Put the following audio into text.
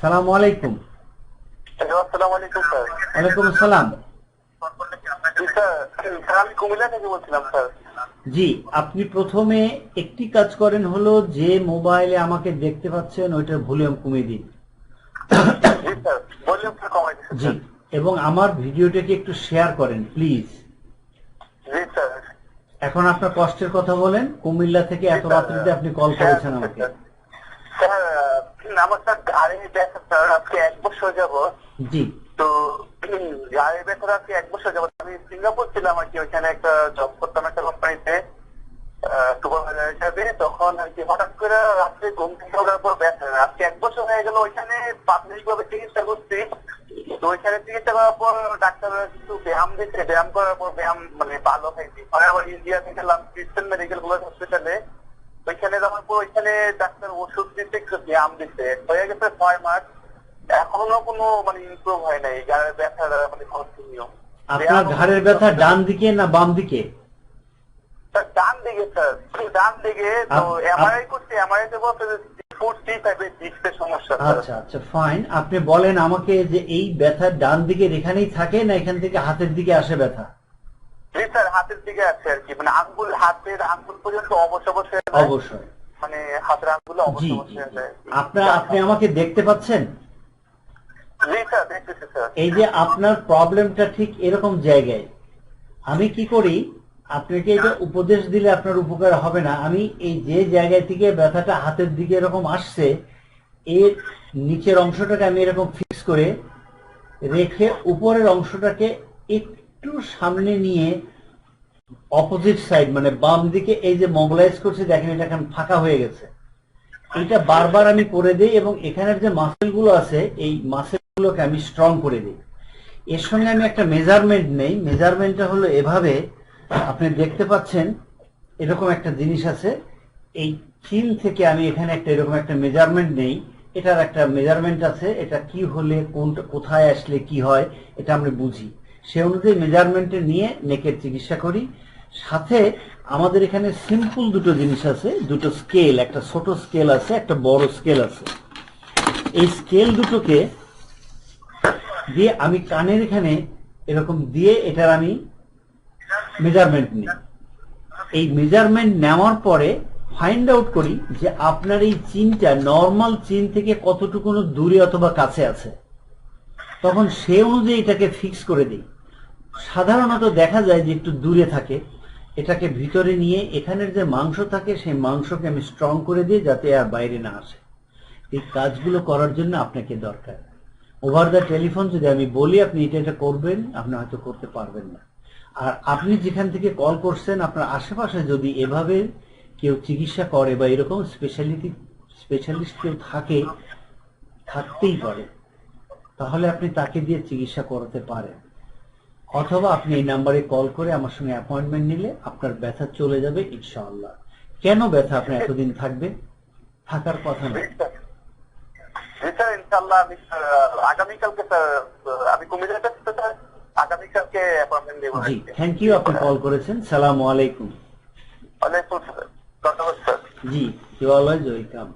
সালাম আলাইকুম। আসসালামু আলাইকুম স্যার। ওয়ালাইকুম আসসালাম। জি স্যার স্যার আমি কুমিল্লা থেকে বলছিলাম স্যার। জি আপনি প্রথমে একটি কাজ করেন হলো যে মোবাইলে আমাকে দেখতে পাচ্ছেন ওইটার ভলিউম কমিয়ে দিন। জি এবং আমার ভিডিওটাকে একটু শেয়ার করেন প্লিজ। এখন আপনার কষ্টের কথা বলেন কুমিল্লা থেকে এত রাত্রিতে আপনি কল করেছেন আমাকে। স্যার আহ, আমার স্যার গাড়ি ব্যথা স্যার আজকে এক বছর যাব জি। তো উম, ব্যথা আজকে এক বছর যাব আমি সিঙ্গাপুর ছিলাম আর কি ওইখানে একটা জব করতাম একটা কোম্পানিতে সুপারভাইজার হিসাবে। তখন আর কি হঠাৎ করে রাত্রে ঘুম থেকে ওঠার পর ব্যথা। আজকে এক বছর হয়ে গেল ওইখানে প্রাথমিক ভাবে চিকিৎসা করছি। তো ওইখানে চিকিৎসা করার পর ডাক্তার কিছু ব্যায়াম দিচ্ছে। ব্যায়াম করার পর ব্যায়াম মানে ভালো হয়েছে আবার ইন্ডিয়াতে গেলাম ক্রিস্টান মেডিকেল কলেজ হসপিটালে ওইখানে যাওয়ার পর ওইখানে ডাক্তার ওষুধ দিতে ব্যায়াম দিচ্ছে হয়ে গেছে ছয় মাস। এখনও কোনো মানে ইমপ্রুভ হয় নাই। গাড়ির ব্যথা মানে কন্টিনিউ আপনার ঘাড়ের ব্যথা ডান দিকে না বাম দিকে? স্যার ডান দিকে স্যার। ডান দিকে তো এমআরআই করছি। এমআরআই তে বলছে যে আচ্ছা আচ্ছা ফাইন আপনি বলেন আমাকে যে এই ব্যথা ডান দিকের এখানেই থাকে না এখান থেকে হাতের দিকে আসে ব্যথা? স্যার হাতের দিকে আছে আর কি। মানে আঙ্গুল হাতের আঙ্গুল পর্যন্ত অবশ্য অবশ্য অবশ্যই মানে হাতের আঙ্গুল অবশ্য হয়ে যায়। আপনার আপনি আমাকে দেখতে পাচ্ছেন? এই যে আপনার প্রবলেমটা ঠিক এরকম জায়গায় আমি কি করি? আপনাকে এটা উপদেশ দিলে আপনার উপকার হবে না। আমি এই যে জায়গায় থেকে ব্যথাটা হাতের দিকে এরকম আসছে এর নিচের অংশটাকে আমি এরকম ফিক্স করে রেখে উপরের অংশটাকে একটু সামনে নিয়ে অপোজিট সাইড মানে বাম দিকে এই যে মোবিলাইজ করছে, দেখেন এটা এখন ফাঁকা হয়ে গেছে। এটা বারবার আমি করে দিই এবং এখানের যে মাসেলগুলো আছে, এই মাসেল গুলোকে আমি স্ট্রং করে দিই। এর সঙ্গে আমি একটা মেজারমেন্ট নেই। মেজারমেন্টটা হলো এভাবে, আপনি দেখতে পাচ্ছেন, এরকম একটা জিনিস আছে। এই চিন থেকে আমি এখানে একটা এরকম একটা মেজারমেন্ট নেই। এটার একটা মেজারমেন্ট আছে। এটা কি হলে, কোনটা, কোথায় আসলে কি হয়, এটা আমরা বুঝি। সে অনুযায়ী মেজারমেন্টে নিয়ে নেকের চিকিৎসা করি। সাথে আমাদের এখানে সিম্পল দুটো জিনিস আছে, দুটো স্কেল একটা ছোট স্কেল আছে, একটা বড় স্কেল আছে। এই স্কেল দুটোকে দিয়ে আমি কানের এখানে এরকম দিয়ে এটার আমি মেজারমেন্ট নিই। এই মেজারমেন্ট নেওয়ার পরে ফাইন্ড আউট করি যে আপনার এই চিনটা নর্মাল চিন থেকে কতটুকু দূরে অথবা কাছে আছে। তখন সে অনুযায়ী এটাকে ফিক্স করে দিই। সাধারণত দেখা যায় যে একটু দূরে থাকে, এটাকে ভিতরে নিয়ে এখানের যে মাংস থাকে সেই মাংসকে আমি স্ট্রং করে দিই যাতে আর বাইরে না আসে। এই কাজগুলো করার জন্য আপনাকে দরকার। ওভার দ্য টেলিফোন যদি আমি বলি, আপনি এটা এটা করবেন, আপনি হয়তো করতে পারবেন না। আর আপনি যেখান থেকে কল করছেন, আপনার আশেপাশে যদি এভাবে কেউ চিকিৎসা করে বা এরকম স্পেশালিটি স্পেশালিস্ট কেউ থাকে, থাকতেই পারে। তাহলে আপনি তাকে দিয়ে চিকিৎসা করাতে পারেন। অথবা আপনি এই নাম্বারে কল করে আমার সঙ্গে অ্যাপয়েন্টমেন্ট নিলে আপনার ব্যথা চলে যাবে ইনশাআল্লাহ। কেন ব্যথা আপনার এতদিন থাকবে? থাকার কথা না। স্যার আমি আগামীকালকে স্যার আমি স্যার আগামীকালকে অ্যাপয়েন্টমেন্ট নেব। জি থ্যাংক ইউ আপনি কল করেছেন। সালাম আলাইকুম। ওয়ালাইকুম আসসালাম। ধন্যবাদ স্যার। জি ইউ অলওয়েজ ওয়েলকাম